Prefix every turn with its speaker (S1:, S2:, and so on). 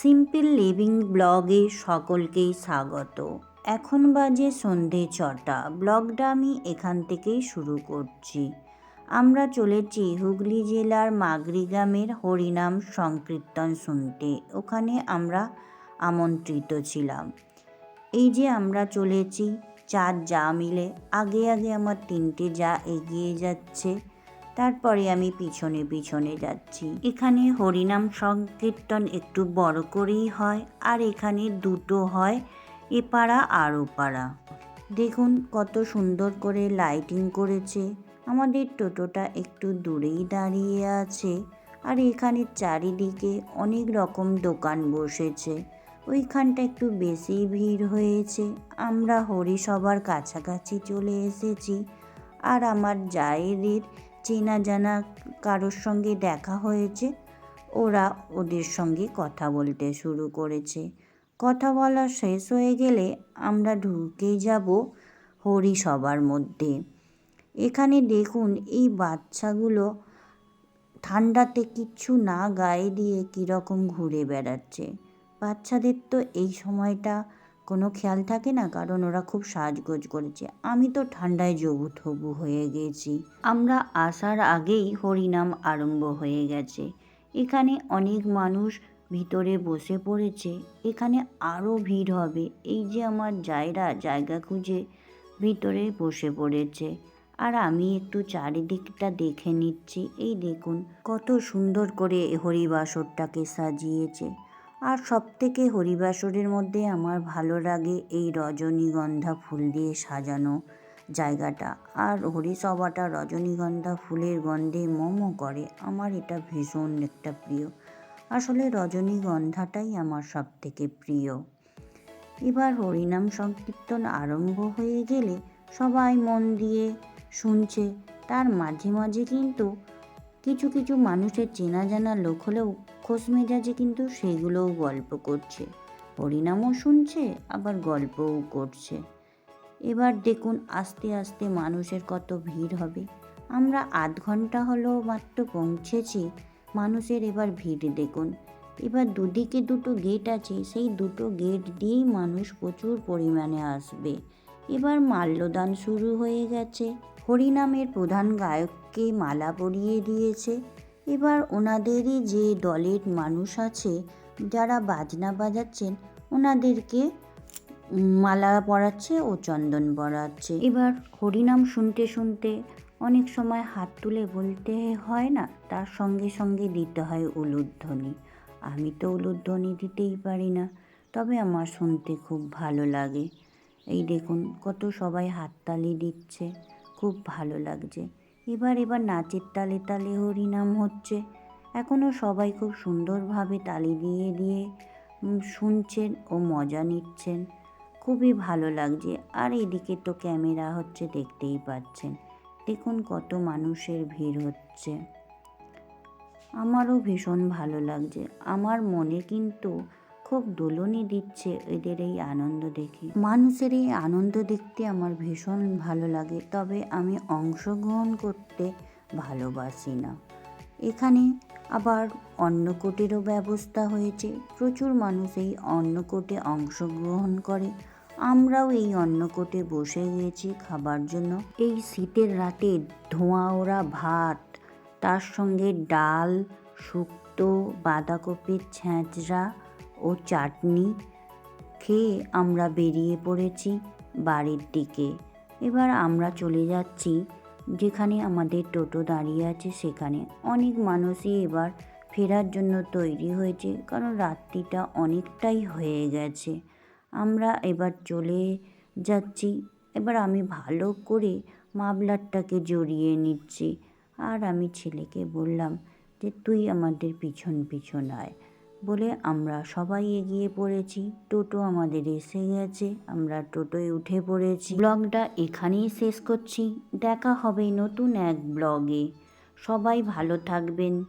S1: Simple living ব্লগে সকলকেই স্বাগত। এখন বাজে সন্ধে ছটা। ব্লগটা আমি এখান থেকেই শুরু করছি। আমরা চলেছি হুগলি জেলার মাগরি গ্রামের হরিনাম সংকীর্তন শুনতে। ওখানে আমরা আমন্ত্রিত ছিলাম। এই যে আমরা চলেছি চার যা মিলে। আগে আগে আমার তিনটে যা এগিয়ে যাচ্ছে। তারপরে আমি পিছনে পিছনে যাচ্ছি। এখানে হরিনাম সংকীর্তন একটু বড় করেই হয়, আর এখানে দুটো হয় এপাড়া আর ওপাড়া দেখুন কত সুন্দর করে লাইটিং করেছে। আমাদের টোটোটা একটু দূরেই দাঁড়িয়ে আছে, আর এখানে চারিদিকে অনেক রকম দোকান বসেছে। ওইখানটা একটু বেশি ভিড় হয়েছে। আমরা হরিসভার কাছাকাছি চলে এসেছি, আর আমার জায়েদের চেনা জানা কারোর সঙ্গে দেখা হয়েছে। ওরা ওদের সঙ্গে কথা বলতে শুরু করেছে। কথা বলা শেষ হয়ে গেলে আমরা ঢুকে যাব হরিসভার মধ্যে। এখানে দেখুন, এই বাচ্চাগুলো ঠান্ডাতে কিচ্ছু না গায়ে দিয়ে কীরকম ঘুরে বেড়াচ্ছে। বাচ্চাদের তো এই সময়টা কোনো খেয়াল থাকে না? কারণ ওরা খুব সাজগোজ করেছে। আমি তো ঠান্ডায় জবু থবু হয়ে গেছি। আমরা আসার আগেই হরিনাম আরম্ভ হয়ে গেছে। এখানে অনেক মানুষ ভিতরে বসে পড়েছে। এখানে আরও ভিড় হবে। এই যে আমার জায়রা, জায়গা খুঁজে ভিতরে বসে পড়েছে। আর আমি একটু চারিদিকটা দেখে নিচ্ছি। এই দেখুন, কত সুন্দর করে হরিবাসরটাকে সাজিয়েছে। আর সব থেকে হরিবাসরের মধ্যে আমার ভালো লাগে এই রজনীগন্ধা ফুল দিয়ে সাজানো জায়গাটা। আর হরিসভাটা রজনীগন্ধা ফুলের গন্ধে মোমো করে, আমার এটা ভীষণ একটা প্রিয়। আসলে রজনীগন্ধাটাই আমার সব থেকে প্রিয়। এবার হরিনাম সংকীর্তন আরম্ভ হয়ে গেলে সবাই মন দিয়ে শুনছে, তার মাঝে মাঝে কিন্তু কিছু কিছু মানুষের চেনা জানা লোক হলেও খোশ মেজাজে কিন্তু সেগুলোও গল্প করছে। হরিনামও শুনছে, আবার গল্পও করছে। এবার দেখুন আস্তে আস্তে মানুষের কত ভিড় হবে। আমরা আধ ঘণ্টা হলো মাত্র পৌঁছেছি, মানুষের এবার ভিড় দেখুন। এবার দুদিকে দুটো গেট আছে, সেই দুটো গেট দিয়েই মানুষ প্রচুর পরিমাণে আসবে। এবার মাল্যদান শুরু হয়ে গেছে। হরিনামের প্রধান গায়ককে মালা পরিয়ে দিয়েছে। এবার ওনাদেরই যে দলের মানুষ আছে, যারা বাজনা বাজাচ্ছেন, ওনাদেরকে মালা পরাচ্ছে ও চন্দন পরাচ্ছে। এবার হরিনাম শুনতে শুনতে অনেক সময় হাত তুলে বলতে হয় না, তার সঙ্গে সঙ্গে দিতে হয় উলুধ্বনি আমি তো উলুধ্বনি দিতেই পারি না, তবে আমার শুনতে খুব ভালো লাগে। এই দেখুন, কত সবাই হাততালি দিচ্ছে, খুব ভালো লাগছে। এবার এবার নাচের তালে তালে হরিনাম হচ্ছে। এখনও সবাই খুব সুন্দরভাবে তালি দিয়ে দিয়ে শুনছেন ও মজা নিচ্ছেন। খুবই ভালো লাগছে। আর এদিকে তো ক্যামেরা হচ্ছে দেখতেই পাচ্ছেন। দেখুন কত মানুষের ভিড় হচ্ছে। আমারও ভীষণ ভালো লাগছে। আমার মনে কিন্তু খুব দোলনই দিচ্ছে এদের এই আনন্দ দেখে। মানুষের এই আনন্দ দেখতে আমার ভীষণ ভালো লাগে, তবে আমি অংশগ্রহণ করতে ভালোবাসি না। এখানে আবার অন্নকূটেরও ব্যবস্থা হয়েছে। প্রচুর মানুষ এই অন্নকূটে অংশগ্রহণ করে। আমরাও এই অন্নকূটে বসে গিয়েছি খাবার জন্য। এই শীতের রাতে ধোঁয়া ওরা ভাত, তার সঙ্গে ডাল, শুক্তো, বাঁধাকপির ছ্যাঁচড়া ও চাটনি খেয়ে আমরা বেরিয়ে পড়েছি বাড়ির দিকে। এবার আমরা চলে যাচ্ছি যেখানে আমাদের টোটো দাঁড়িয়ে আছে সেখানে। অনেক মানুষই এবার ফেরার জন্য তৈরি হয়েছে কারণ রাত্রিটা অনেকটাই হয়ে গেছে। আমরা এবার চলে যাচ্ছি। এবার আমি ভালো করে মাবলারটাকে জড়িয়ে নিচ্ছি। আর আমি ছেলেকে বললাম যে, তুই আমাদের পিছন পিছন আয়। বলে আমরা সবাই এগিয়ে পড়েছি। টোটো আমাদের এসে গেছে, আমরা টোটোয় উঠে পড়েছি। ব্লগটা এখানেই শেষ করছি। দেখা হবে নতুন এক ব্লগে। সবাই ভালো থাকবেন।